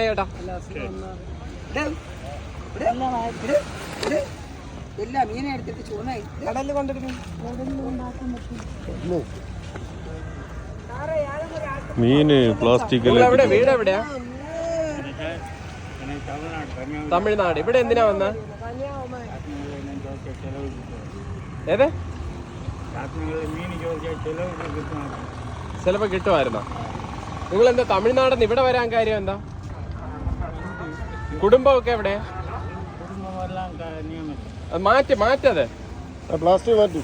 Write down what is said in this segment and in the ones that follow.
ചേട്ടാ എല്ലാ മീനെ എടുത്തിട്ട് ചൂന്നായി കടലിൽ കൊണ്ടിരുന്നു മീന് പ്ലാസ്റ്റിക്കിൽ എവിടെ വീട് എവിടെയാ തമിഴ്നാട്. ഇവിടെ എന്തിനാ വന്ന? ഏതെ? ചിലപ്പോ കിട്ടുമായിരുന്നോ? നിങ്ങൾ എന്താ തമിഴ്നാടെന്ന് ഇവിടെ വരാൻ കാര്യം എന്താ? കുടുംബമൊക്കെ എവിടെ? അത് മാറ്റി മാറ്റത്. പ്ലാസ്റ്റിക് മാറ്റി.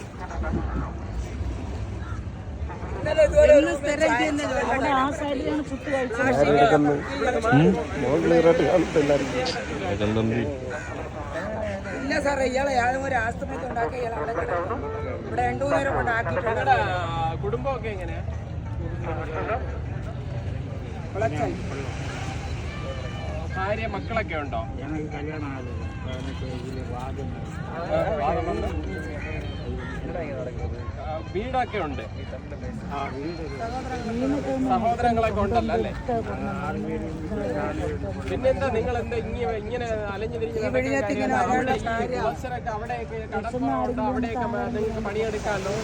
ഇല്ല സാറേ ഇയാളെ ഇയാളും ഒരു ആസ്തമയത്ത് ഉണ്ടാക്കി ഇയാൾ അവിടെ കിടക്കും. ഇവിടെ രണ്ടു കൊണ്ട് ആക്കിയിട്ടുണ്ട് കുടുംബമൊക്കെ എങ്ങനെയാ? ഭാര്യ മക്കളൊക്കെ ഉണ്ടോ? ആ, വീടൊക്കെ ഉണ്ട്. സഹോദരങ്ങളൊക്കെ ഉണ്ടല്ലോ അല്ലേ? പിന്നെന്താ നിങ്ങൾ എന്താ ഇങ്ങനെ ഇങ്ങനെ അലഞ്ഞു തിരിഞ്ഞ് അവിടെയൊക്കെ കടപ്പുറമുണ്ട് അവിടെയൊക്കെ മ- നിങ്ങൾക്ക് പണിയെടുക്കാമല്ലോ?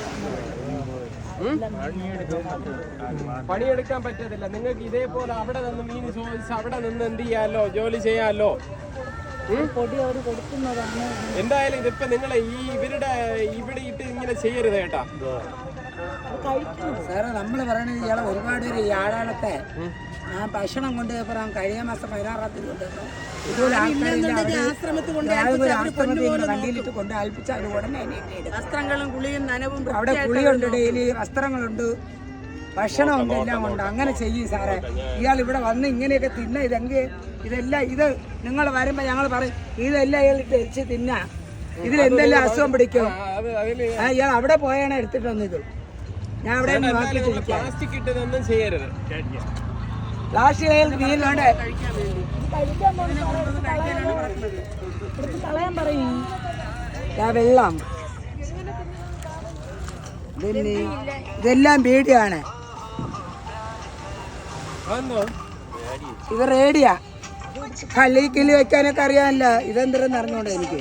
പണിയെടുക്കാൻ പറ്റത്തില്ല. നിങ്ങൾക്ക് ഇതേപോലെ അവിടെ നിന്ന് മീൻ ചോദിച്ച് അവിടെ നിന്ന് എന്ത് ചെയ്യാലോ? ജോലി ചെയ്യാലോ? എന്തായാലും ഇതിപ്പോ നിങ്ങളെ ഈ ഇവരുടെ ഇവിടെ ഇട്ട് ഇങ്ങനെ ചെയ്യരുത് കേട്ടാ. സാറേ നമ്മൾ പറയണത് ഇയാളെ ഒരുപാട് പേര് ഈ ആ ഭക്ഷണം കൊണ്ട് പറയാം കഴിഞ്ഞ മാസം പതിനാറാം തീയതി കൊണ്ട് വണ്ടിയിലിട്ട് കൊണ്ട് ആൽപ്പിച്ച് അത് ഉടനെ. വസ്ത്രങ്ങളും കുളിയും നനവും അവിടെ കുളിയുണ്ട് ഡെയിലി വസ്ത്രങ്ങളുണ്ട് ഭക്ഷണമുണ്ട് എല്ലാം ഉണ്ട്. അങ്ങനെ ചെയ്യും സാറേ. ഇയാൾ ഇവിടെ വന്ന് ഇങ്ങനെയൊക്കെ തിന്ന ഇതെങ്കിൽ ഇതെല്ലാം ഇത് നിങ്ങൾ വരുമ്പോ ഞങ്ങൾ പറയും ഇതെല്ലാം ഇയാൾ ധരിച്ച് തിന്ന. ഇതിൽ എന്തെല്ലാം അസുഖം പിടിക്കും? ഇയാൾ അവിടെ പോയാണ് എടുത്തിട്ട് വന്നത്. ഞാൻ അവിടെ പ്ലാസ്റ്റിക് ഇട്ടതൊന്നും ചെയ്യരുത്. ലാസ്റ്റ് കയ്യിൽ വെള്ളം. പിന്നെ ഇതെല്ലാം പേടിയാണ്. ഇത് റേഡിയാ. കല്ലി കില്ലി വെക്കാനൊക്കെ അറിയാമല്ലോ ഇതെന്തിരെന്ന് അറിഞ്ഞോണ്ട് എനിക്ക്.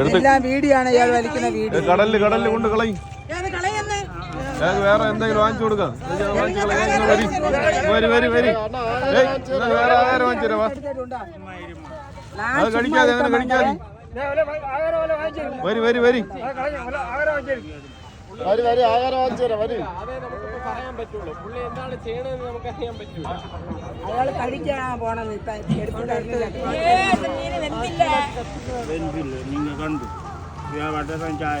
എല്ലാം വീഡിയാണ് ഇയാൾ വലിക്കുന്ന വീഡിയോ. കടലിൽ കടലിൽ കൊണ്ട് കളയും. ഞങ്ങൾക്ക് വേറെ എന്തെങ്കിലും വാങ്ങിച്ചു കൊടുക്കാം. വരി വരി വരി. വേറെ ആഹാരം വാങ്ങിച്ചു തരാം അത് കഴിക്കാതെ അങ്ങനെ കഴിക്കാതെ. വരി വരി വരി. വരി വരി ആഹാരം വാങ്ങിച്ചു തരാം വരി. പറയാൻ പറ്റുള്ളൂ. പുള്ളി എന്താണ് ചെയ്യണമെന്ന് നമുക്ക് അറിയാൻ പറ്റുള്ളൂ അയാൾ പഠിക്കാൻ പോണത് കണ്ടു. വട്ടം ചായ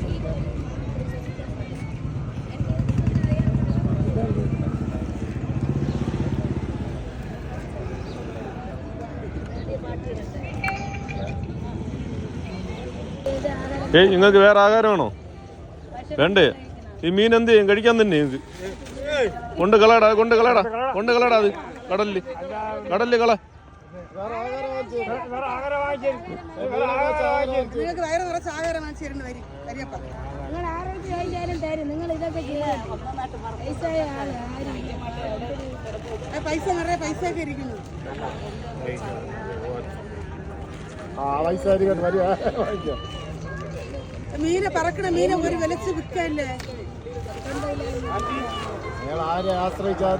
ഏയ് നിങ്ങൾക്ക് വേറെ ആഹാരമാണോ വേണ്ടേ? ഈ മീൻ എന്ത് ചെയ്യും? കഴിക്കാൻ തന്നെ നിങ്ങൾക്ക് കൊണ്ട് കളടാ കൊണ്ട് കളടാ കൊണ്ട് കളടാ അത്. കടലിൽ. കടലിൽ കള. പൈസ നിറയെ പൈസ ഒക്കെ ഇരിക്കുന്നു. മീനെ പറക്കണ മീനെ ഒരു വിലച്ച് വിൽക്കല്ലേ? അയാൾ ആരെ ആശ്രയിച്ചാൽ